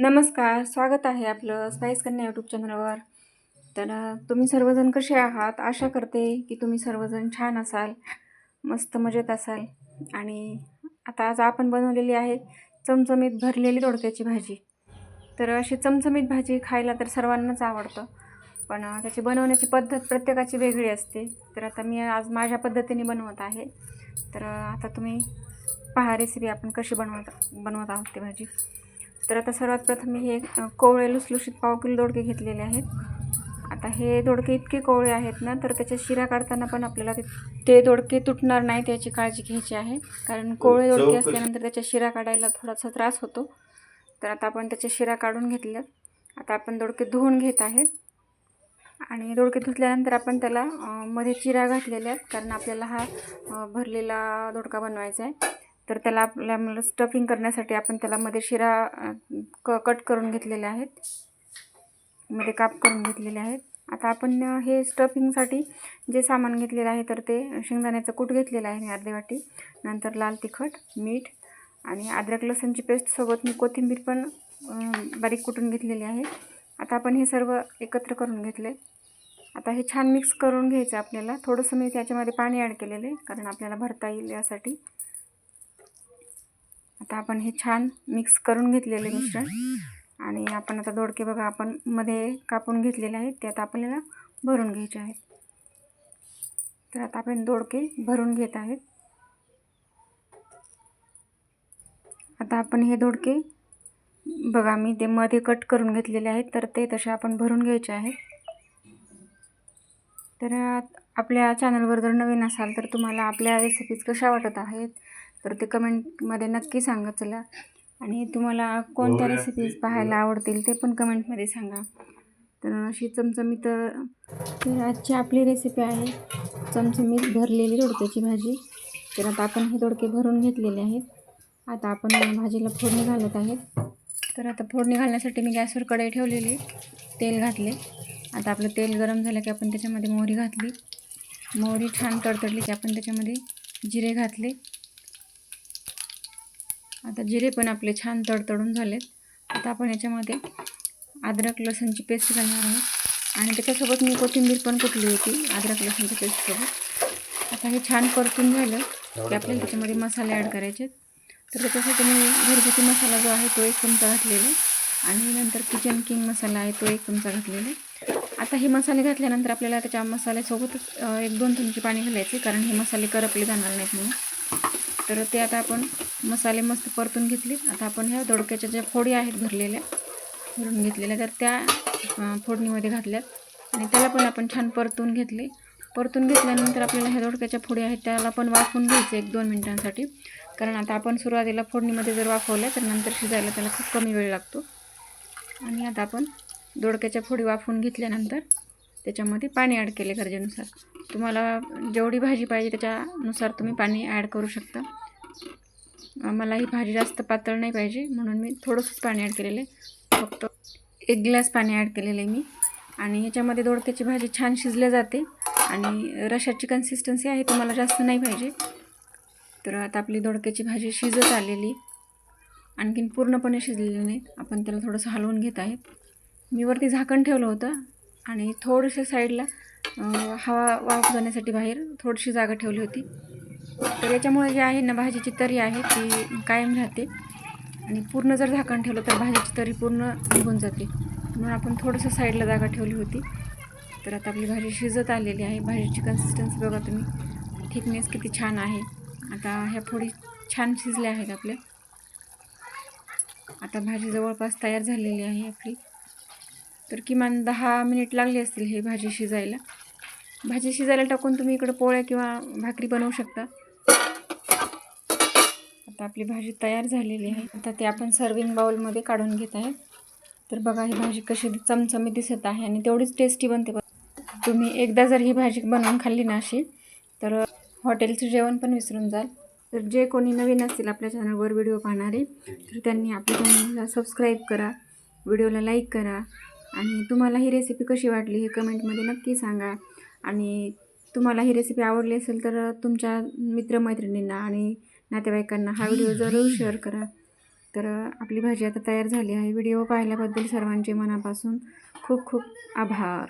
नमस्कार स्वागत आहे आपलं स्पाईस कन्या यूट्यूब चॅनलवर तर तुम्ही सर्वजण कसे आहात? आशा करते की तुम्ही सर्वजण छान असाल मस्त मजेत असाल. आणि आता आज आपण बनवलेली आहे चमचमीत भरलेली दोडक्याची भाजी. तर अशी चमचमीत भाजी खायला तर सर्वांनाच आवडतं पण त्याची बनवण्याची पद्धत प्रत्येकाची वेगळी असते. तर आता मी आज माझ्या पद्धतीने बनवत आहे. तर आता तुम्ही पहा रेसिपी आपण कशी बनवत बनवत आहोत ती भाजी. तर आता सर्वात प्रथम मी हे कोवळे लुसलुशीत पाव किलो दोडके घेतलेले आहेत. आता हे दोडके इतके कोवळे आहेत ना तर त्याच्या शिरा काढताना पण आपल्याला ते दोडके तुटणार नाहीत याची काळजी घ्यायची आहे. कारण कोवळे दोडके असल्यानंतर त्याच्या शिरा काढायला थोडासा त्रास होतो. तर आता आपण त्याच्या शिरा काढून घेतल्यात. आता आपण दोडके धुवून घेत आहेत. आणि दोडके धुतल्यानंतर आपण त्याला मध्ये चिरा घातलेल्या आहेत. कारण आपल्याला हा भरलेला दोडका बनवायचा आहे. तर त्याला आपल्या स्टफिंग करण्यासाठी आपण त्याला मध्ये शिरा क कट करून घेतलेले आहेत. मध्ये काप करून घेतलेले आहेत. आता आपण हे स्टफिंगसाठी जे सामान घेतलेलं आहे तर ते शेंगदाण्याचं कूट घेतलेलं आहे मी अर्धी वाटी. नंतर लाल तिखट मीठ आणि अद्रक लसणची पेस्टसोबत मी कोथिंबीर पण बारीक कुटून घेतलेली आहे. आता आपण हे सर्व एकत्र करून घेतले. आता हे छान मिक्स करून घ्यायचं आपल्याला. थोडंसं मी त्याच्यामध्ये पाणी ॲड केलेलं आहे कारण आपल्याला भरता येईल यासाठी. आता आपण हे छान मिक्स करून घेतलेले मिश्रण. आणि आपण आता दोडके बघा आपण मध्ये कापून घेतलेले आहेत ते आता आपल्याला भरून घ्यायचे आहेत. तर आता आपण दोडके भरून घेत आहेत. आता आपण हे दोडके बघा मी ते मध्ये कट करून घेतलेले आहेत तर ते तसे आपण भरून घ्यायचे आहेत. तर आपल्या चॅनलवर जर नवीन असाल तर तुम्हाला आपल्या रेसिपीज कशा वाटत आहेत? तर ते कमेंटमध्ये नक्की सांगा चला. आणि तुम्हाला कोणत्या रेसिपीज पाहायला आवडतील ते पण कमेंटमध्ये सांगा. तर अशी चमचमीत तर आजची आपली रेसिपी आहे. चमचमीत भरलेली दोडक्याची भाजी. तर आता आपण हे दोडके भरून घेतलेले आहेत. आता आपण भाजीला फोडणी घालत आहेत. तर आता फोडणी घालण्यासाठी मी गॅसवर कढई ठेवलेली तेल घातले. आता आपलं तेल गरम झालं की आपण त्याच्यामध्ये मोहरी घातली. मोहरी छान तडतडली की आपण त्याच्यामध्ये जिरे घातले. आता जिरे पण आपले छान तडतडून झालेत. आता आपण याच्यामध्ये अद्रक लसणची पेस्ट घालणार आहोत. आणि त्याच्यासोबत मी कोथिंबीर पण कुटली होती अद्रक लसणच्या पेस्टसोबत आता हे छान परतून झालं की आपल्याला त्याच्यामध्ये मसाले ॲड करायचे आहेत. तर त्याच्यासाठी मी घरगुती मसाला जो आहे तो एक चमचा घातलेला आणि नंतर किचन किंग मसाला आहे तो एक चमचा घातलेला आता हे मसाले घातल्यानंतर आपल्याला त्याच्या मसाल्यासोबतच एक दोन चमचे पाणी घालायचे कारण हे मसाले करपले जाणार नाहीत म्हणून. तर ते आता आपण मसाले मस्त परतून घेतले. आता आपण ह्या दोडक्याच्या ज्या फोडी आहेत भरलेल्या भरून घेतलेल्या तर त्या फोडणीमध्ये घातल्यात. आणि त्याला पण आपण छान परतून घेतले. परतून घेतल्यानंतर आपल्याला ह्या दोडक्याच्या फोडी आहेत त्याला पण वाफवून घ्यायचं एक दोन मिनटांसाठी. कारण आता आपण सुरुवातीला फोडणीमध्ये जर वाफवल्या तर नंतर शिजायला त्याला खूप कमी वेळ लागतो. आणि आता आपण दोडक्याच्या फोडी वाफवून घेतल्यानंतर त्याच्यामध्ये पाणी ॲड केले गरजेनुसार. तुम्हाला जेवढी भाजी पाहिजे त्याच्यानुसार तुम्ही पाणी ॲड करू शकता. मला ही भाजी जास्त पातळ नाही पाहिजे म्हणून मी थोडंसंच पाणी ॲड केलेलं आहे. फक्त एक ग्लास पाणी ॲड केलेलं आहे मी. आणि याच्यामध्ये दोडक्याची भाजी छान शिजल्या जाते आणि रशाची कन्सिस्टन्सी आहे तुम्हाला जास्त नाही पाहिजे. तर आता आपली दोडक्याची भाजी शिजत आलेली. आणखीन पूर्णपणे शिजलेली नाही आपण त्याला थोडंसं हलवून घेत आहेत. मी वरती झाकण ठेवलं होतं. आणि थोडंसं साईडला हवा वाफ जाण्यासाठी बाहेर थोडीशी जागा ठेवली होती. तर याच्यामुळे जे आहे ना भाजीची तरी आहे ती कायम राहते. आणि पूर्ण जर झाकण ठेवलं तर भाजीची तरी पूर्ण निघून जाते. म्हणून आपण थोडंसं साईडला जागा ठेवली होती. तर आता आपली भाजी शिजत आलेली आहे. भाजीची कन्सिस्टन्सी बघा तुम्ही. थिकनेस किती छान आहे. आता ह्या फोडी छान शिजल्या आहेत आपल्या. आता भाजी जवळपास तयार झालेली आहे आपली. तर किमान दहा मिनिट लागले असतील हे भाजी शिजायला. भाजी शिजायला टाकून तुम्ही इकडं पोळ्या किंवा भाकरी बनवू शकता. आता आपली भाजी तयार झालेली आहे. आता ती आपण सर्विंग बाउलमध्ये काढून घेत आहे. तर बघा ही भाजी कशी चमचमी दिसत आहे आणि तेवढीच टेस्टी बनते. बघ. तुम्ही एकदा जर ही भाजी बनवून खाल्ली ना अशी तर हॉटेलचं जेवण पण विसरून जाल. तर जे कोणी नवीन असतील आपल्या चॅनलवर व्हिडिओ पाहणारे तर त्यांनी आपल्या चॅनलला सबस्क्राईब करा. व्हिडिओला लाईक करा. आणि तुम्हाला ही रेसिपी कशी वाटली हे कमेंटमध्ये नक्की सांगा. आणि तुम्हाला ही रेसिपी आवडली असेल तर तुमच्या मित्रमैत्रिणींना आणि नातेवाईकांना हा व्हिडिओ जरूर शेअर करा. तर आपली भाजी आता तयार झाली आहे. व्हिडिओ पाहिल्याबद्दल सर्वांचे मनापासून खूप खूप आभार.